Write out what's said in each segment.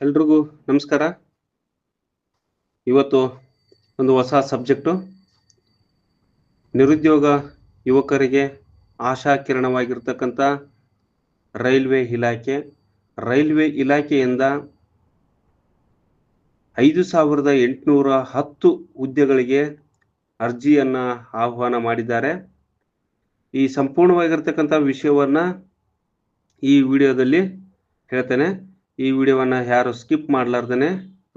ಎಲ್ರಿಗೂ ನಮಸ್ಕಾರ. ಇವತ್ತು ಒಂದು ಹೊಸ ಸಬ್ಜೆಕ್ಟು. ನಿರುದ್ಯೋಗ ಯುವಕರಿಗೆ ಆಶಾಕಿರಣವಾಗಿರ್ತಕ್ಕಂಥ ರೈಲ್ವೆ ಇಲಾಖೆ. ರೈಲ್ವೆ ಇಲಾಖೆಯಿಂದ ಐದು ಸಾವಿರದ ಎಂಟುನೂರ ಹತ್ತು ಹುದ್ದೆಗಳಿಗೆ ಅರ್ಜಿಯನ್ನು ಆಹ್ವಾನ ಮಾಡಿದ್ದಾರೆ. ಈ ಸಂಪೂರ್ಣವಾಗಿರ್ತಕ್ಕಂಥ ವಿಷಯವನ್ನು ಈ ವಿಡಿಯೋದಲ್ಲಿ ಹೇಳ್ತೇನೆ. ಈ ವಿಡಿಯೋವನ್ನ ಯಾರು ಸ್ಕಿಪ್ ಮಾಡಲಾರ್ದೇನೆ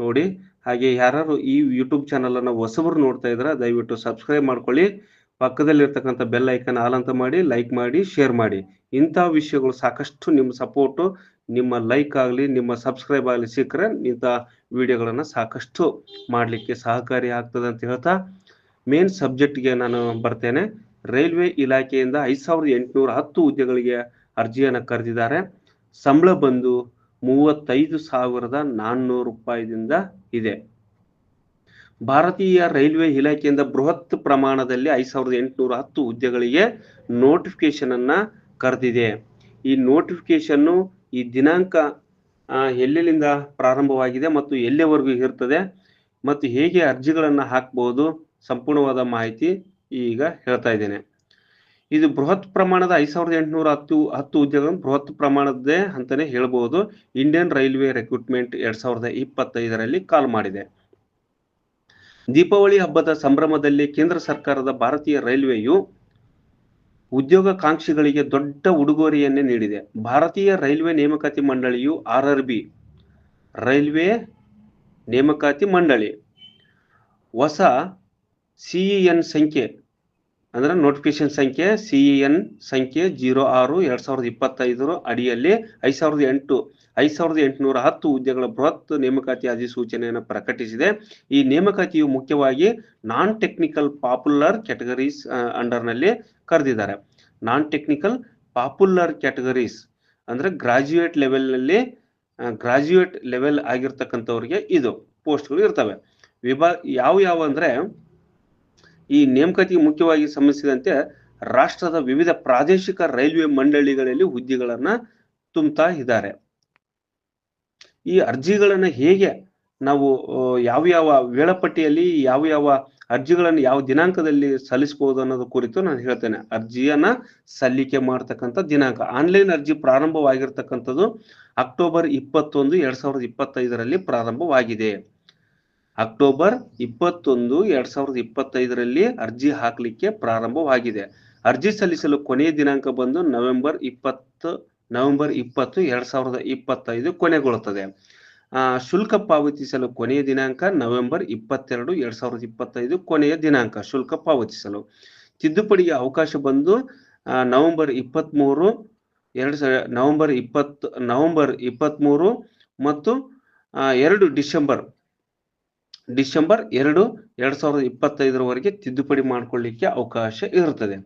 ನೋಡಿ. ಹಾಗೆ ಯಾರು ಈ ಯೂಟ್ಯೂಬ್ ಚಾನಲ್ ಅನ್ನ ಹೊಸಬರು ನೋಡ್ತಾ ಇದ್ರ, ದಯವಿಟ್ಟು ಸಬ್ಸ್ಕ್ರೈಬ್ ಮಾಡ್ಕೊಳ್ಳಿ. ಪಕ್ಕದಲ್ಲಿರ್ತಕ್ಕಂಥ ಬೆಲ್ ಐಕನ್ ಆಲ್ ಮಾಡಿ ಲೈಕ್ ಮಾಡಿ ಶೇರ್ ಮಾಡಿ. ಇಂಥ ವಿಷಯಗಳು ಸಾಕಷ್ಟು ನಿಮ್ಮ ಸಪೋರ್ಟು ನಿಮ್ಮ ಲೈಕ್ ಆಗಲಿ, ನಿಮ್ಮ ಸಬ್ಸ್ಕ್ರೈಬ್ ಆಗಲಿ ಸಿಕ್ಕರೆ ಇಂಥ ವಿಡಿಯೋಗಳನ್ನು ಸಾಕಷ್ಟು ಮಾಡಲಿಕ್ಕೆ ಸಹಕಾರಿ ಆಗ್ತದೆ ಅಂತ ಹೇಳ್ತಾ ಮೇನ್ ಸಬ್ಜೆಕ್ಟ್ಗೆ ನಾನು ಬರ್ತೇನೆ. ರೈಲ್ವೆ ಇಲಾಖೆಯಿಂದ ಐದು ಸಾವಿರದ ಎಂಟುನೂರ ಹತ್ತು ಹುದ್ದೆಗಳಿಗೆ ಅರ್ಜಿಯನ್ನು ಕರೆದಿದ್ದಾರೆ. ಸಂಬಳ ಬಂದು ಮೂವತ್ತೈದು ಸಾವಿರದ ನಾನ್ನೂರು ರೂಪಾಯಿದಿಂದ ಇದೆ. ಭಾರತೀಯ ರೈಲ್ವೆ ಇಲಾಖೆಯಿಂದ ಬೃಹತ್ ಪ್ರಮಾಣದಲ್ಲಿ ಐದು ಸಾವಿರದ ಎಂಟುನೂರ ಹತ್ತು ಹುದ್ದೆಗಳಿಗೆ ನೋಟಿಫಿಕೇಶನ್ ಅನ್ನ ಕರೆದಿದೆ. ಈ ನೋಟಿಫಿಕೇಶನ್ ಈ ದಿನಾಂಕ ಎಲ್ಲೆಲ್ಲಿಂದ ಪ್ರಾರಂಭವಾಗಿದೆ ಮತ್ತು ಎಲ್ಲಿವರೆಗೂ ಇರ್ತದೆ ಮತ್ತು ಹೇಗೆ ಅರ್ಜಿಗಳನ್ನು ಹಾಕ್ಬೋದು, ಸಂಪೂರ್ಣವಾದ ಮಾಹಿತಿ ಈಗ ಹೇಳ್ತಾ ಇದ್ದೇನೆ. ಇದು ಬೃಹತ್ ಪ್ರಮಾಣದ ಐದು ಸಾವಿರದ ಎಂಟುನೂರ ಹತ್ತು ಹತ್ತು ಉದ್ಯೋಗಗಳನ್ನು ಬೃಹತ್ ಪ್ರಮಾಣದ್ದೇ ಅಂತಲೇ ಹೇಳ್ಬೋದು. ಇಂಡಿಯನ್ ರೈಲ್ವೆ ರೆಕ್ರೂಟ್ಮೆಂಟ್ ಎರಡ್ ಸಾವಿರದ ಇಪ್ಪತ್ತೈದರಲ್ಲಿ ಕಾಲ್ ಮಾಡಿದೆ. ದೀಪಾವಳಿ ಹಬ್ಬದ ಸಂಭ್ರಮದಲ್ಲಿ ಕೇಂದ್ರ ಸರ್ಕಾರದ ಭಾರತೀಯ ರೈಲ್ವೆಯು ಉದ್ಯೋಗಾಕಾಂಕ್ಷಿಗಳಿಗೆ ದೊಡ್ಡ ಉಡುಗೊರೆಯನ್ನೇ ನೀಡಿದೆ. ಭಾರತೀಯ ರೈಲ್ವೆ ನೇಮಕಾತಿ ಮಂಡಳಿಯು ಆರ್ ಆರ್ ಬಿ ರೈಲ್ವೆ ನೇಮಕಾತಿ ಮಂಡಳಿ. ಹೊಸ ಸಿಇಎನ್ ಸಂಖ್ಯೆ ಅಂದ್ರೆ ನೋಟಿಫಿಕೇಶನ್ ಸಂಖ್ಯೆ ಸಿ ಎನ್ ಸಂಖ್ಯೆ ಜೀರೋ ಆರು ಎರಡ್ ಸಾವಿರದ ಇಪ್ಪತ್ತೈದರ ಅಡಿಯಲ್ಲಿ ಐದು ಸಾವಿರದ ಎಂಟು, ಐದು ಸಾವಿರದ ಎಂಟುನೂರ ಹತ್ತು ಹುದ್ದೆಗಳ ಬೃಹತ್ ನೇಮಕಾತಿ ಅಧಿಸೂಚನೆಯನ್ನು ಪ್ರಕಟಿಸಿದೆ. ಈ ನೇಮಕಾತಿಯು ಮುಖ್ಯವಾಗಿ ನಾನ್ ಟೆಕ್ನಿಕಲ್ ಪಾಪ್ಯುಲರ್ ಕ್ಯಾಟಗರೀಸ್ ಅಂಡರ್ನಲ್ಲಿ ಕರೆದಿದ್ದಾರೆ. ನಾನ್ ಟೆಕ್ನಿಕಲ್ ಪಾಪ್ಯುಲರ್ ಕ್ಯಾಟಗರೀಸ್ ಅಂದ್ರೆ ಗ್ರಾಜ್ಯುಯೇಟ್ ಲೆವೆಲ್ನಲ್ಲಿ ಗ್ರಾಜ್ಯುಯೇಟ್ ಲೆವೆಲ್ ಆಗಿರ್ತಕ್ಕಂಥವ್ರಿಗೆ ಇದು ಪೋಸ್ಟ್ಗಳು ಇರ್ತವೆ. ವಿಭಾಗ ಯಾವ ಯಾವ ಅಂದ್ರೆ ಈ ನೇಮಕತಿ ಮುಖ್ಯವಾಗಿ ಸಂಬಂಧಿಸಿದಂತೆ ರಾಷ್ಟ್ರದ ವಿವಿಧ ಪ್ರಾದೇಶಿಕ ರೈಲ್ವೆ ಮಂಡಳಿಗಳಲ್ಲಿ ಹುದ್ದೆಗಳನ್ನ ತುಂಬುತ್ತಾ ಇದ್ದಾರೆ. ಈ ಅರ್ಜಿಗಳನ್ನ ಹೇಗೆ ನಾವು ಯಾವ ಯಾವ ವೇಳಾಪಟ್ಟಿಯಲ್ಲಿ ಯಾವ ಯಾವ ಅರ್ಜಿಗಳನ್ನು ಯಾವ ದಿನಾಂಕದಲ್ಲಿ ಸಲ್ಲಿಸಬಹುದು ಅನ್ನೋದು ಕುರಿತು ನಾನು ಹೇಳ್ತೇನೆ. ಅರ್ಜಿಯನ್ನ ಸಲ್ಲಿಕೆ ಮಾಡ್ತಕ್ಕಂಥ ದಿನಾಂಕ. ಆನ್ಲೈನ್ ಅರ್ಜಿ ಪ್ರಾರಂಭವಾಗಿರ್ತಕ್ಕಂಥದ್ದು ಅಕ್ಟೋಬರ್ ಇಪ್ಪತ್ತೊಂದು, ಎರಡ್ ಸಾವಿರದ ಇಪ್ಪತ್ತೈದರಲ್ಲಿ ಪ್ರಾರಂಭವಾಗಿದೆ. ಅಕ್ಟೋಬರ್ ಇಪ್ಪತ್ತೊಂದು ಎರಡ್ ಸಾವಿರದ ಇಪ್ಪತ್ತೈದರಲ್ಲಿ ಅರ್ಜಿ ಹಾಕಲಿಕ್ಕೆ ಪ್ರಾರಂಭವಾಗಿದೆ. ಅರ್ಜಿ ಸಲ್ಲಿಸಲು ಕೊನೆಯ ದಿನಾಂಕ ಬಂದು ನವೆಂಬರ್ ಇಪ್ಪತ್ತು ನವೆಂಬರ್ ಇಪ್ಪತ್ತು ಎರಡ್ ಸಾವಿರದ ಇಪ್ಪತ್ತೈದು ಕೊನೆಗೊಳ್ಳುತ್ತದೆ. ಶುಲ್ಕ ಪಾವತಿಸಲು ಕೊನೆಯ ದಿನಾಂಕ ನವೆಂಬರ್ ಇಪ್ಪತ್ತೆರಡು ಎರಡ್ ಸಾವಿರದ ಇಪ್ಪತ್ತೈದು ಕೊನೆಯ ದಿನಾಂಕ ಶುಲ್ಕ ಪಾವತಿಸಲು. ತಿದ್ದುಪಡಿಗೆ ಅವಕಾಶ ಬಂದು ನವೆಂಬರ್ ಇಪ್ಪತ್ತ್ಮೂರು ಎರಡು ಸಾವಿರ ನವೆಂಬರ್ ಇಪ್ಪತ್ತು ನವೆಂಬರ್ ಇಪ್ಪತ್ತ್ಮೂರು ಮತ್ತು ಆ, ಎರಡು ಡಿಸೆಂಬರ್ ಡಿಸೆಂಬರ್ ಎರಡು ಎರಡು ಸಾವಿರದ ಇಪ್ಪತ್ತೈದರವರೆಗೆ ತಿದ್ದುಪಡಿ ಮಾಡಿಕೊಳ್ಳಿಕ್ಕೆ ಅವಕಾಶ ಇರುತ್ತದೆ.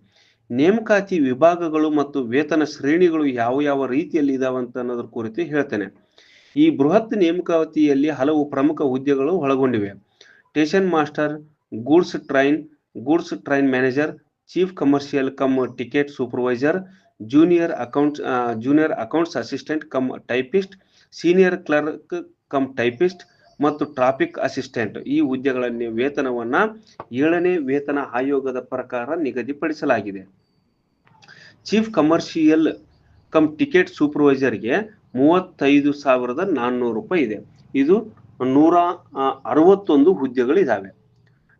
ನೇಮಕಾತಿ ವಿಭಾಗಗಳು ಮತ್ತು ವೇತನ ಶ್ರೇಣಿಗಳು ಯಾವ ಯಾವ ರೀತಿಯಲ್ಲಿ ಇದಾವೆ ಅಂತ ಅನ್ನೋದ್ರ ಕುರಿತು ಹೇಳ್ತೇನೆ. ಈ ಬೃಹತ್ ನೇಮಕಾತಿಯಲ್ಲಿ ಹಲವು ಪ್ರಮುಖ ಹುದ್ದೆಗಳು ಒಳಗೊಂಡಿವೆ. Station master, goods train goods train manager, chief commercial cum ticket supervisor, junior accounts junior accounts assistant cum typist, senior clerk cum typist ಮತ್ತು ಟ್ರಾಫಿಕ್ ಅಸಿಸ್ಟೆಂಟ್ ಈ ಹುದ್ದೆಗಳ ವೇತನವನ್ನ ಏಳನೇ ವೇತನ ಆಯೋಗದ ಪ್ರಕಾರ ನಿಗದಿಪಡಿಸಲಾಗಿದೆ. ಚೀಫ್ ಕಮರ್ಷಿಯಲ್ ಕಮ್ ಟಿಕೆಟ್ ಸೂಪರ್ವೈಸರ್ಗೆ ಮೂವತ್ತೈದು ಸಾವಿರದ ನಾನ್ನೂರು ರೂಪಾಯಿ ಇದೆ. ಇದು ನೂರ ಅರವತ್ತೊಂದು ಹುದ್ದೆಗಳಿದ್ದಾವೆ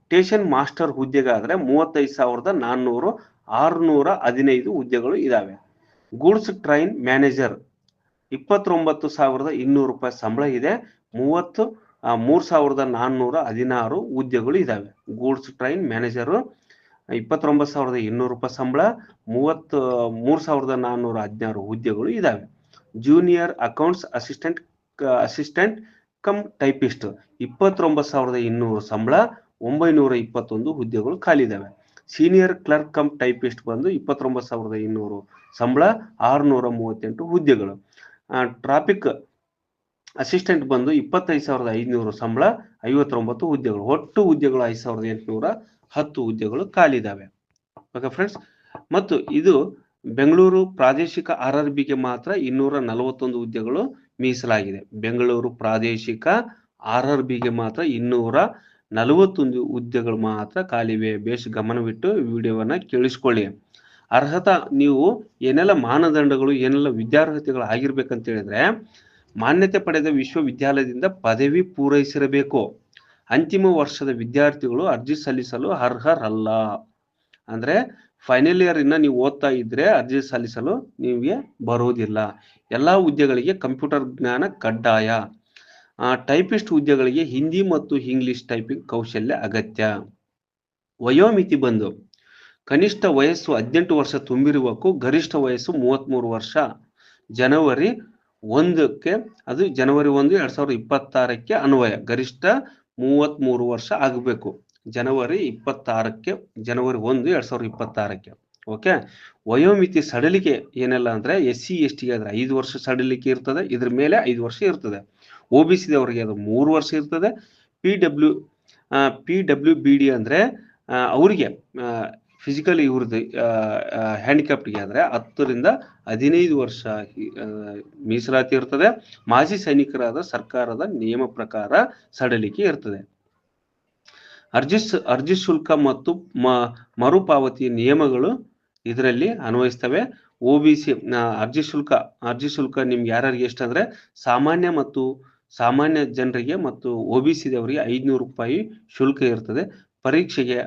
ಸ್ಟೇಷನ್ ಮಾಸ್ಟರ್ ಹುದ್ದೆಗಾದ್ರೆ ಮೂವತ್ತೈದು ಸಾವಿರದ ನಾನ್ನೂರು, ಆರುನೂರ ಹದಿನೈದು ಹುದ್ದೆಗಳು ಇದಾವೆ. ಗೂಡ್ಸ್ ಟ್ರೈನ್ ಮ್ಯಾನೇಜರ್ ಇಪ್ಪತ್ತೊಂಬತ್ತು ಸಾವಿರದ ಇನ್ನೂರು ರೂಪಾಯಿ ಸಂಬಳ ಇದೆ. ಮೂವತ್ತು ಮೂರು ಸಾವಿರದ ನಾನ್ನೂರ ಹದಿನಾರು ಹುದ್ದೆಗಳು ಇದ್ದಾವೆ ಗೂಡ್ಸ್ ಟ್ರೈನ್ ಮ್ಯಾನೇಜರು ಇಪ್ಪತ್ತೊಂಬತ್ತು ಸಾವಿರದ ಇನ್ನೂರು ರೂಪಾಯಿ ಸಂಬಳ, ಮೂವತ್ತು, ಮೂರು ಸಾವಿರದ ನಾನ್ನೂರ ಹದಿನಾರು ಹುದ್ದೆಗಳು ಇದ್ದಾವೆ junior accounts assistant assistant cum typist, ಇಪ್ಪತ್ತೊಂಬತ್ತು ಸಾವಿರದ ಇನ್ನೂರು ಸಂಬಳ, ಒಂಬೈನೂರ ಇಪ್ಪತ್ತೊಂದು ಹುದ್ದೆಗಳು ಖಾಲಿ ಇದಾವೆ. ಸೀನಿಯರ್ ಕ್ಲರ್ಕ್ ಕಮ್ ಟೈಪಿಸ್ಟ್ ಬಂದು ಇಪ್ಪತ್ತೊಂಬತ್ತು ಸಾವಿರದ ಇನ್ನೂರು ಸಂಬಳ, ಆರುನೂರ ಮೂವತ್ತೆಂಟು ಹುದ್ದೆಗಳು ಟ್ರಾಫಿಕ್ ಅಸಿಸ್ಟೆಂಟ್ ಬಂದು ಇಪ್ಪತ್ತೈದು ಸಾವಿರದ ಐದುನೂರು ಸಂಬಳ, ಐವತ್ತೊಂಬತ್ತು ಹುದ್ದೆಗಳು ಒಟ್ಟು ಹುದ್ದೆಗಳು ಐದು ಸಾವಿರದ ಎಂಟುನೂರ ಹತ್ತು ಹುದ್ದೆಗಳು ಖಾಲಿ ಇದಾವೆ ಓಕೆ ಫ್ರೆಂಡ್ಸ್ ಮತ್ತು ಇದು ಬೆಂಗಳೂರು ಪ್ರಾದೇಶಿಕ ಆರ್ ಆರ್ ಬಿಗೆ ಮಾತ್ರ ಇನ್ನೂರ ನಲವತ್ತೊಂದು ಹುದ್ದೆಗಳು ಮೀಸಲಾಗಿದೆ. ಬೆಂಗಳೂರು ಪ್ರಾದೇಶಿಕ ಆರ್ ಆರ್ ಬಿಗೆ ಮಾತ್ರ ಇನ್ನೂರ ನಲವತ್ತೊಂದು ಹುದ್ದೆಗಳು ಮಾತ್ರ ಖಾಲಿವೆ. ಬೇಸ್ ಗಮನವಿಟ್ಟು ವಿಡಿಯೋವನ್ನ ಕೇಳಿಸ್ಕೊಳ್ಳಿ. ಅರ್ಹತಾ ನೀವು ಏನೆಲ್ಲ ಮಾನದಂಡಗಳು, ಏನೆಲ್ಲ ವಿದ್ಯಾರ್ಹತೆಗಳು ಆಗಿರ್ಬೇಕಂತ ಹೇಳಿದ್ರೆ ಮಾನ್ಯತೆ ಪಡೆದ ವಿಶ್ವವಿದ್ಯಾಲಯದಿಂದ ಪದವಿ ಪೂರೈಸಿರಬೇಕು. ಅಂತಿಮ ವರ್ಷದ ವಿದ್ಯಾರ್ಥಿಗಳು ಅರ್ಜಿ ಸಲ್ಲಿಸಲು ಅರ್ಹರಲ್ಲ. ಅಂದ್ರೆ ಫೈನಲ್ ಇಯರ್ ಇನ್ನ ನೀವು ಓದ್ತಾ ಇದ್ರೆ ಅರ್ಜಿ ಸಲ್ಲಿಸಲು ನಿಮಗೆ ಬರುವುದಿಲ್ಲ. ಎಲ್ಲಾ ಹುದ್ದೆಗಳಿಗೆ ಕಂಪ್ಯೂಟರ್ ಜ್ಞಾನ ಕಡ್ಡಾಯ. ಟೈಪಿಸ್ಟ್ ಹುದ್ದೆಗಳಿಗೆ ಹಿಂದಿ ಮತ್ತು ಇಂಗ್ಲಿಷ್ ಟೈಪಿಂಗ್ ಕೌಶಲ್ಯ ಅಗತ್ಯ. ವಯೋಮಿತಿ ಬಂದು. ಕನಿಷ್ಠ ವಯಸ್ಸು ಹದಿನೆಂಟು ವರ್ಷ ತುಂಬಿರುವಕ್ಕೂ ಗರಿಷ್ಠ ವಯಸ್ಸು ಮೂವತ್ಮೂರು ವರ್ಷ. ಜನವರಿ ಒಂದಕ್ಕೆ ಅದು ಜನವರಿ ಒಂದು ಎರಡ್ ಸಾವಿರದ ಇಪ್ಪತ್ತಾರಕ್ಕೆ ಅನ್ವಯ. ಗರಿಷ್ಠ ಮೂವತ್ಮೂರು ವರ್ಷ ಆಗಬೇಕು. ಜನವರಿ ಇಪ್ಪತ್ತಾರಕ್ಕೆ, ಜನವರಿ ಒಂದು ಎರಡ್ ಸಾವಿರದ ಇಪ್ಪತ್ತಾರಕ್ಕೆ. ಓಕೆ ವಯೋಮಿತಿ ಸಡಲಿಕೆ ಏನೆಲ್ಲ ಅಂದ್ರೆ ಎಸ್ ಸಿ, ಎಸ್ ಟಿಗೆ ಆದ್ರೆ ಐದು ವರ್ಷ ಸಡಲಿಕೆ ಇರ್ತದೆ, ಇದ್ರ ಮೇಲೆ ಐದು ವರ್ಷ ಇರ್ತದೆ. ಒ ಬಿ ಸಿ ಅವರಿಗೆ ಅದು ಮೂರು ವರ್ಷ ಇರ್ತದೆ. P W P W B D ಅಂದ್ರೆ ಅವರಿಗೆ ಫಿಸಿಕಲ್ ಇವ್ರದ್ದು ಹ್ಯಾಂಡಿಕ್ಯಾಪ್ಟ್ಗೆ ಆದ್ರೆ ಹತ್ತರಿಂದ ಹದಿನೈದು ವರ್ಷ ಮೀಸಲಾತಿ ಇರ್ತದೆ. ಮಾಜಿ ಸೈನಿಕರಾದ ಸರ್ಕಾರದ ನಿಯಮ ಪ್ರಕಾರ ಸಡಲಿಕೆ ಇರ್ತದೆ. ಅರ್ಜಿ ಅರ್ಜಿ ಶುಲ್ಕ ಮತ್ತು ಮರುಪಾವತಿ ನಿಯಮಗಳು ಇದರಲ್ಲಿ ಅನ್ವಯಿಸ್ತವೆ. ಒ ಅರ್ಜಿ ಶುಲ್ಕ ಅರ್ಜಿ ಶುಲ್ಕ ನಿಮ್ಗೆ ಯಾರ್ಯಾರಿಗೆ ಎಷ್ಟಂದ್ರೆ ಸಾಮಾನ್ಯ ಮತ್ತು ಸಾಮಾನ್ಯ ಜನರಿಗೆ ಮತ್ತು ಒ ಬಿ ಸಿ ದವರಿಗೆ ಐದ್ನೂರು ರೂಪಾಯಿ ಶುಲ್ಕ ಇರ್ತದೆ. ಪರೀಕ್ಷೆಗೆ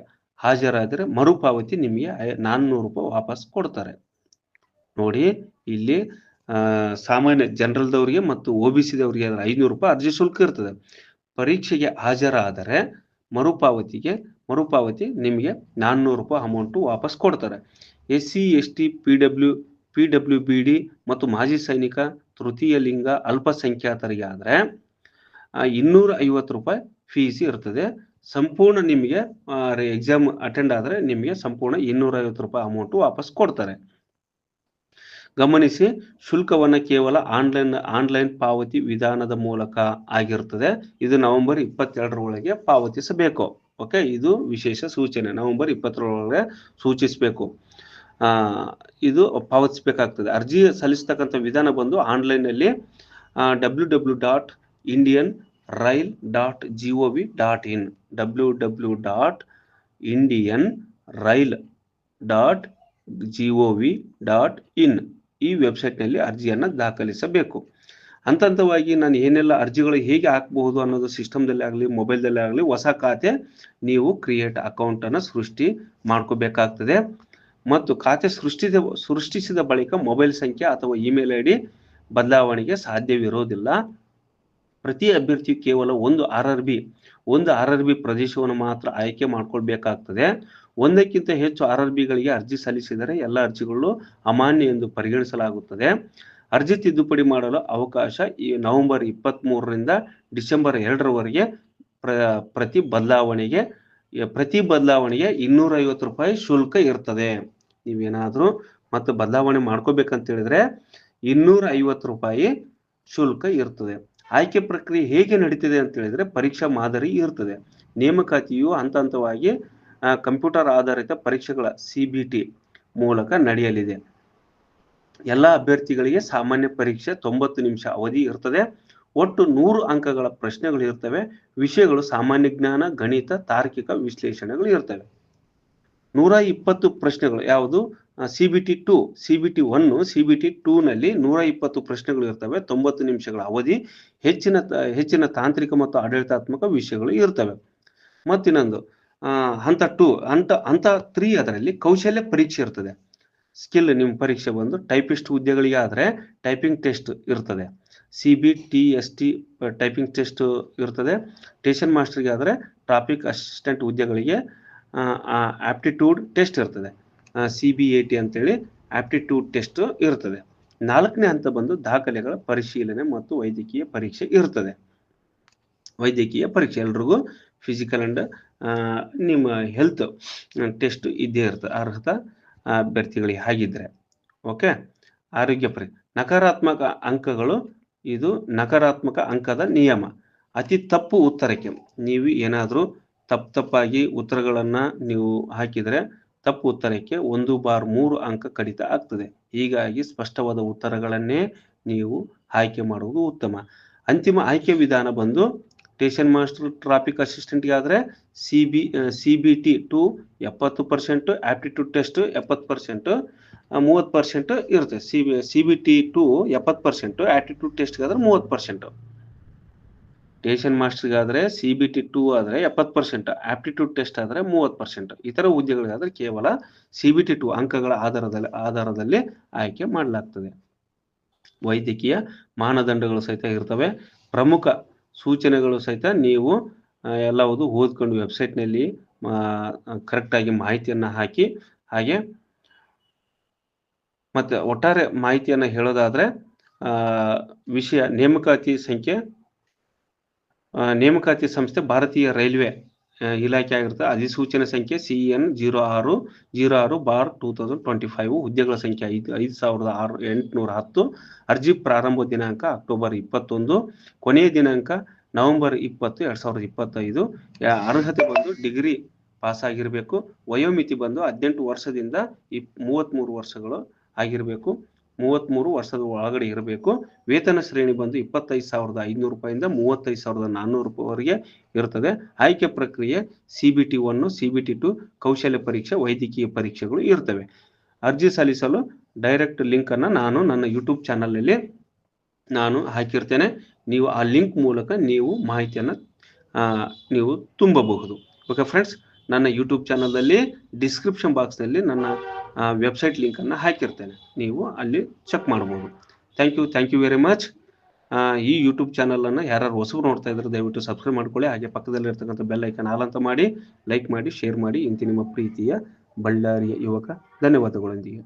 ಹಾಜರಾದರೆ ಮರುಪಾವತಿ ನಿಮಗೆ ನಾನ್ನೂರು ರೂಪಾಯಿ ವಾಪಸ್ ಕೊಡ್ತಾರೆ. ನೋಡಿ, ಇಲ್ಲಿ ಸಾಮಾನ್ಯ ಜನರಲ್ದವರಿಗೆ ಮತ್ತು ಒ ಬಿ ಸಿದವರಿಗೆ ಐನೂರು ರೂಪಾಯಿ ಅರ್ಜಿ ಶುಲ್ಕ ಇರ್ತದೆ. ಪರೀಕ್ಷೆಗೆ ಹಾಜರಾದರೆ ಮರುಪಾವತಿಗೆ, ಮರುಪಾವತಿ ನಿಮಗೆ ನಾನ್ನೂರು ರೂಪಾಯಿ ಅಮೌಂಟು ವಾಪಸ್ ಕೊಡ್ತಾರೆ. S C, S T, P W P W B D ಮತ್ತು ಮಾಜಿ ಸೈನಿಕ ತೃತೀಯ ಲಿಂಗ ಅಲ್ಪಸಂಖ್ಯಾತರಿಗೆ ಆದರೆ ಇನ್ನೂರ ಐವತ್ತು ರೂಪಾಯಿ ಫೀಸ್ ಇರ್ತದೆ. ಸಂಪೂರ್ಣ ನಿಮಗೆ ಎಕ್ಸಾಮ್ ಅಟೆಂಡ್ ಆದರೆ ನಿಮಗೆ ಸಂಪೂರ್ಣ ಇನ್ನೂರ ಐವತ್ತು ರೂಪಾಯಿ ಅಮೌಂಟು ವಾಪಸ್ ಕೊಡ್ತಾರೆ. ಗಮನಿಸಿ, ಶುಲ್ಕವನ್ನು ಕೇವಲ ಆನ್ಲೈನ್ ಆನ್ಲೈನ್ ಪಾವತಿ ವಿಧಾನದ ಮೂಲಕ ಆಗಿರುತ್ತದೆ ಇದು ನವೆಂಬರ್ ಇಪ್ಪತ್ತೆರಡರ ಒಳಗೆ ಪಾವತಿಸಬೇಕು. ಓಕೆ, ಇದು ವಿಶೇಷ ಸೂಚನೆ. ನವೆಂಬರ್ ಇಪ್ಪತ್ತರೊಳಗೆ ಸೂಚಿಸಬೇಕು. ಇದು ಪಾವತಿಸಬೇಕಾಗ್ತದೆ. ಅರ್ಜಿ ಸಲ್ಲಿಸ್ತಕ್ಕಂಥ ವಿಧಾನ ಬಂದು ಆನ್ಲೈನಲ್ಲಿ W W dot Indian rail dot G O V dot in. W W dot Indian rail dot G O V dot in. ಈ ವೆಬ್ಸೈಟ್ನಲ್ಲಿ ಅರ್ಜಿಯನ್ನು ದಾಖಲಿಸಬೇಕು. ಹಂತ ಹಂತವಾಗಿ ನಾನು ಏನೆಲ್ಲ ಅರ್ಜಿಗಳು ಹೇಗೆ ಹಾಕಬಹುದು ಅನ್ನೋದು ಸಿಸ್ಟಮ್ದಲ್ಲಿ ಆಗಲಿ ಮೊಬೈಲ್ದಲ್ಲೇ ಆಗಲಿ ಹೊಸ ಖಾತೆ ನೀವು ಕ್ರಿಯೇಟ್ ಅಕೌಂಟನ್ನು ಸೃಷ್ಟಿ ಮಾಡ್ಕೋಬೇಕಾಗ್ತದೆ. ಮತ್ತು ಖಾತೆ ಸೃಷ್ಟಿಸಿದ ಸೃಷ್ಟಿಸಿದ ಬಳಿಕ ಮೊಬೈಲ್ ಸಂಖ್ಯೆ ಅಥವಾ ಇಮೇಲ್ ಐ ಡಿ ಬದಲಾವಣೆಗೆ ಸಾಧ್ಯವಿರೋದಿಲ್ಲ. ಪ್ರತಿ ಅಭ್ಯರ್ಥಿ ಕೇವಲ ಒಂದು ಆರ್ ಆರ್ ಬಿ ಒಂದು ಆರ್ ಆರ್ ಬಿ ಪ್ರದೇಶವನ್ನು ಮಾತ್ರ ಆಯ್ಕೆ ಮಾಡ್ಕೊಳ್ಬೇಕಾಗ್ತದೆ. ಒಂದಕ್ಕಿಂತ ಹೆಚ್ಚು ಆರ್ ಆರ್ ಬಿಗಳಿಗೆ ಅರ್ಜಿ ಸಲ್ಲಿಸಿದರೆ ಎಲ್ಲ ಅರ್ಜಿಗಳು ಅಮಾನ್ಯ ಎಂದು ಪರಿಗಣಿಸಲಾಗುತ್ತದೆ. ಅರ್ಜಿ ತಿದ್ದುಪಡಿ ಮಾಡಲು ಅವಕಾಶ ಈ ನವೆಂಬರ್ ಇಪ್ಪತ್ತ್ ಮೂರರಿಂದ ಡಿಸೆಂಬರ್ ಎರಡರವರೆಗೆ ಪ್ರ, ಪ್ರತಿ ಬದಲಾವಣೆಗೆ ಪ್ರತಿ ಬದಲಾವಣೆಗೆ ಇನ್ನೂರ ಐವತ್ತು ರೂಪಾಯಿ ಶುಲ್ಕ ಇರ್ತದೆ. ನೀವೇನಾದರೂ ಮತ್ತೆ ಬದಲಾವಣೆ ಮಾಡ್ಕೋಬೇಕಂತ ಹೇಳಿದ್ರೆ ಇನ್ನೂರ ಐವತ್ತು ರೂಪಾಯಿ ಶುಲ್ಕ ಇರ್ತದೆ. ಆಯ್ಕೆ ಪ್ರಕ್ರಿಯೆ ಹೇಗೆ ನಡೀತಿದೆ ಅಂತ ಹೇಳಿದ್ರೆ ಪರೀಕ್ಷಾ ಮಾದರಿ ಇರ್ತದೆ. ನೇಮಕಾತಿಯು ಹಂತ ಹಂತವಾಗಿ ಕಂಪ್ಯೂಟರ್ ಆಧಾರಿತ ಪರೀಕ್ಷೆಗಳ ಸಿ ಬಿ ಟಿ ಮೂಲಕ ನಡೆಯಲಿದೆ. ಎಲ್ಲ ಅಭ್ಯರ್ಥಿಗಳಿಗೆ ಸಾಮಾನ್ಯ ಪರೀಕ್ಷೆ ತೊಂಬತ್ತು ನಿಮಿಷ ಅವಧಿ ಇರ್ತದೆ. ಒಟ್ಟು ನೂರು ಅಂಕಗಳ ಪ್ರಶ್ನೆಗಳು ಇರ್ತವೆ. ವಿಷಯಗಳು ಸಾಮಾನ್ಯ ಜ್ಞಾನ, ಗಣಿತ, ತಾರ್ಕಿಕ ವಿಶ್ಲೇಷಣೆಗಳು ಇರ್ತವೆ. ನೂರ ಇಪ್ಪತ್ತು ಪ್ರಶ್ನೆಗಳು ಯಾವುದು? C B T two C B T one C B T two ನಲ್ಲಿ ನೂರ ಇಪ್ಪತ್ತು ಪ್ರಶ್ನೆಗಳು ಇರ್ತವೆ. ತೊಂಬತ್ತು ನಿಮಿಷಗಳ ಅವಧಿ. ಹೆಚ್ಚಿನ ಹೆಚ್ಚಿನ ತಾಂತ್ರಿಕ ಮತ್ತು ಆಡಳಿತಾತ್ಮಕ ವಿಷಯಗಳು ಇರ್ತವೆ. ಮತ್ತಿನ್ನೊಂದು ಹಂತ ಟೂ ಹಂತ ಹಂತ ತ್ರೀ ಅದರಲ್ಲಿ ಕೌಶಲ್ಯ ಪರೀಕ್ಷೆ ಇರ್ತದೆ. ಸ್ಕಿಲ್ ನಿಮ್ಮ ಪರೀಕ್ಷೆ ಬಂದು ಟೈಪಿಸ್ಟ್ ಹುದ್ದೆಗಳಿಗೆ ಆದರೆ ಟೈಪಿಂಗ್ ಟೆಸ್ಟ್ ಇರ್ತದೆ. C B T S T typing test ಇರ್ತದೆ. ಟೇಷನ್ ಮಾಸ್ಟರ್ಗೆ ಆದರೆ ಟ್ರಾಫಿಕ್ ಅಸಿಸ್ಟೆಂಟ್ ಹುದ್ದೆಗಳಿಗೆ ಆಪ್ಟಿಟ್ಯೂಡ್ ಟೆಸ್ಟ್ ಇರ್ತದೆ. ಸಿ ಬಿ ಎ ಟಿ ಅಂತೇಳಿ ಆಪ್ಟಿಟ್ಯೂಡ್ ಟೆಸ್ಟ್ ಇರ್ತದೆ. ನಾಲ್ಕನೇ ಹಂತ ಬಂದು ದಾಖಲೆಗಳ ಪರಿಶೀಲನೆ ಮತ್ತು ವೈದ್ಯಕೀಯ ಪರೀಕ್ಷೆ ಇರ್ತದೆ. ವೈದ್ಯಕೀಯ ಪರೀಕ್ಷೆ ಎಲ್ರಿಗೂ ಫಿಸಿಕಲ್ ಅಂಡ್ ನಿಮ್ಮ ಹೆಲ್ತ್ ಟೆಸ್ಟ್ ಇದ್ದೇ ಇರುತ್ತೆ, ಅರ್ಹತ ಅಭ್ಯರ್ಥಿಗಳಿಗೆ ಹಾಗಿದ್ರೆ. ಓಕೆ ಆರೋಗ್ಯ ಪರಿ, ನಕಾರಾತ್ಮಕ ಅಂಕಗಳು, ಇದು ನಕಾರಾತ್ಮಕ ಅಂಕದ ನಿಯಮ. ಅತಿ ತಪ್ಪು ಉತ್ತರಕ್ಕೆ, ನೀವು ಏನಾದರೂ ತಪ್ಪು ತಪ್ಪಾಗಿ ಉತ್ತರಗಳನ್ನು ನೀವು ಹಾಕಿದರೆ, ತಪ್ಪು ಉತ್ತರಕ್ಕೆ ಒಂದು ಬಾರ್ ಮೂರು ಅಂಕ ಕಡಿತ ಆಗ್ತದೆ. ಹೀಗಾಗಿ ಸ್ಪಷ್ಟವಾದ ಉತ್ತರಗಳನ್ನೇ ನೀವು ಆಯ್ಕೆ ಮಾಡುವುದು ಉತ್ತಮ. ಅಂತಿಮ ಆಯ್ಕೆ ವಿಧಾನ ಬಂದು ಸ್ಟೇಷನ್ ಮಾಸ್ಟರ್ ಟ್ರಾಫಿಕ್ ಅಸಿಸ್ಟೆಂಟ್ಗೆ ಆದರೆ C B C B T two ಎಪ್ಪತ್ತು ಪರ್ಸೆಂಟು ಆಪ್ಟಿಟ್ಯೂಡ್ ಟೆಸ್ಟ್ ಎಪ್ಪತ್ತು ಪರ್ಸೆಂಟು ಮೂವತ್ತು ಪರ್ಸೆಂಟ್ ಇರುತ್ತೆ. C B C B T two ಎಪ್ಪತ್ತು ಪರ್ಸೆಂಟು ಆ್ಯಟಿಟ್ಯೂಡ್ ಟೆಸ್ಟ್ಗೆ ಆದರೆ ಮೂವತ್ತು ಪರ್ಸೆಂಟು ಸ್ಟೇಷನ್ ಮಾಸ್ಟರ್ಗಾದರೆ ಸಿ ಬಿ ಟಿ ಟು ಆದರೆ ಎಪ್ಪತ್ತು ಪರ್ಸೆಂಟ್ ಆಪ್ಟಿಟ್ಯೂಡ್ ಟೆಸ್ಟ್ ಆದರೆ ಮೂವತ್ತು ಪರ್ಸೆಂಟ್ ಇತರ ಹುದ್ದೆಗಳಿಗಾದರೆ ಕೇವಲ ಸಿ ಬಿ ಟಿ ಟು ಅಂಕಗಳ ಆಧಾರದಲ್ಲಿ ಆಧಾರದಲ್ಲಿ ಆಯ್ಕೆ ಮಾಡಲಾಗ್ತದೆ. ವೈದ್ಯಕೀಯ ಮಾನದಂಡಗಳು ಸಹಿತ ಇರ್ತವೆ. ಪ್ರಮುಖ ಸೂಚನೆಗಳು ಸಹಿತ ನೀವು ಎಲ್ಲವೂ ಎಲ್ಲವುದು ಓದ್ಕೊಂಡು ವೆಬ್ಸೈಟ್ನಲ್ಲಿ ಕರೆಕ್ಟಾಗಿ ಮಾಹಿತಿಯನ್ನು ಹಾಕಿ, ಹಾಗೆ ಮತ್ತು ಒಟ್ಟಾರೆ ಮಾಹಿತಿಯನ್ನು ಹೇಳೋದಾದರೆ ವಿಷಯ ನೇಮಕಾತಿ ಸಂಖ್ಯೆ ನೇಮಕಾತಿ ಸಂಸ್ಥೆ ಭಾರತೀಯ ರೈಲ್ವೆ ಇಲಾಖೆ ಆಗಿರುತ್ತೆ. ಅಧಿಸೂಚನೆ ಸಂಖ್ಯೆ ಸಿ ಎನ್ ಜೀರೋ ಆರು ಜೀರೋ ಆರು bar two thousand twenty five ಹುದ್ದೆಗಳ ಸಂಖ್ಯೆ ಐದು ಐದು ಸಾವಿರದ ಆರು, ಎಂಟುನೂರ ಹತ್ತು. ಅರ್ಜಿ ಪ್ರಾರಂಭ ದಿನಾಂಕ ಅಕ್ಟೋಬರ್ ಇಪ್ಪತ್ತೊಂದು. ಕೊನೆಯ ದಿನಾಂಕ ನವೆಂಬರ್ ಇಪ್ಪತ್ತು, ಎರಡು ಸಾವಿರದ ಇಪ್ಪತ್ತೈದು. ಅರ್ಹತೆ ಬಂದು ಡಿಗ್ರಿ ಪಾಸ್ ಆಗಿರಬೇಕು ವಯೋಮಿತಿ ಬಂದು ಹದಿನೆಂಟು ವರ್ಷದಿಂದ ಇಪ್ ಮೂವತ್ತ್ಮೂರು ವರ್ಷಗಳು ಆಗಿರಬೇಕು. ಮೂವತ್ತ್ಮೂರು ವರ್ಷದ ಒಳಗಡೆ ಇರಬೇಕು. ವೇತನ ಶ್ರೇಣಿ ಬಂದು ಇಪ್ಪತ್ತೈದು ಸಾವಿರದ ಐನೂರು ರೂಪಾಯಿಂದ ಮೂವತ್ತೈದು ಸಾವಿರದ ನಾನ್ನೂರು ರೂಪಾಯಿವರೆಗೆ ಇರುತ್ತದೆ ಆಯ್ಕೆ ಪ್ರಕ್ರಿಯೆ C B T one C B T two, ಕೌಶಲ್ಯ ಪರೀಕ್ಷೆ, ವೈದ್ಯಕೀಯ ಪರೀಕ್ಷೆಗಳು ಇರ್ತವೆ. ಅರ್ಜಿ ಸಲ್ಲಿಸಲು ಡೈರೆಕ್ಟ್ ಲಿಂಕ್ ಅನ್ನ ನಾನು ನನ್ನ ಯೂಟ್ಯೂಬ್ ಚಾನಲಲ್ಲಿ ನಾನು ಹಾಕಿರ್ತೇನೆ. ನೀವು ಆ ಲಿಂಕ್ ಮೂಲಕ ನೀವು ಮಾಹಿತಿಯನ್ನು ನೀವು ತುಂಬಬಹುದು. ಓಕೆ ಫ್ರೆಂಡ್ಸ್ ನನ್ನ ಯೂಟ್ಯೂಬ್ ಚಾನಲಲ್ಲಿ ಡಿಸ್ಕ್ರಿಪ್ಷನ್ ಬಾಕ್ಸ್ನಲ್ಲಿ ನನ್ನ ವೆಬ್ಸೈಟ್ ಲಿಂಕನ್ನು ಹಾಕಿರ್ತೇನೆ. ನೀವು ಅಲ್ಲಿ ಚೆಕ್ ಮಾಡ್ಬೋದು. Thank you thank you very much ಈ ಯೂಟ್ಯೂಬ್ ಚಾನಲನ್ನು ಯಾರು ಹೊಸಬ್ರು ನೋಡ್ತಾ ಇದ್ರೆ ದಯವಿಟ್ಟು ಸಬ್ಸ್ಕ್ರೈಬ್ ಮಾಡ್ಕೊಳ್ಳಿ. ಹಾಗೆ ಪಕ್ಕದಲ್ಲಿ ಇರ್ತಕ್ಕಂಥ ಬೆಲ್ ಐಕನ್ ಆಲ್ ಮಾಡಿ ಲೈಕ್ ಮಾಡಿ ಶೇರ್ ಮಾಡಿ. ಇಂತಿ ನಿಮ್ಮ ಪ್ರೀತಿಯ ಬಳ್ಳಾರಿಯ ಯುವಕ. ಧನ್ಯವಾದಗಳೊಂದಿಗೆ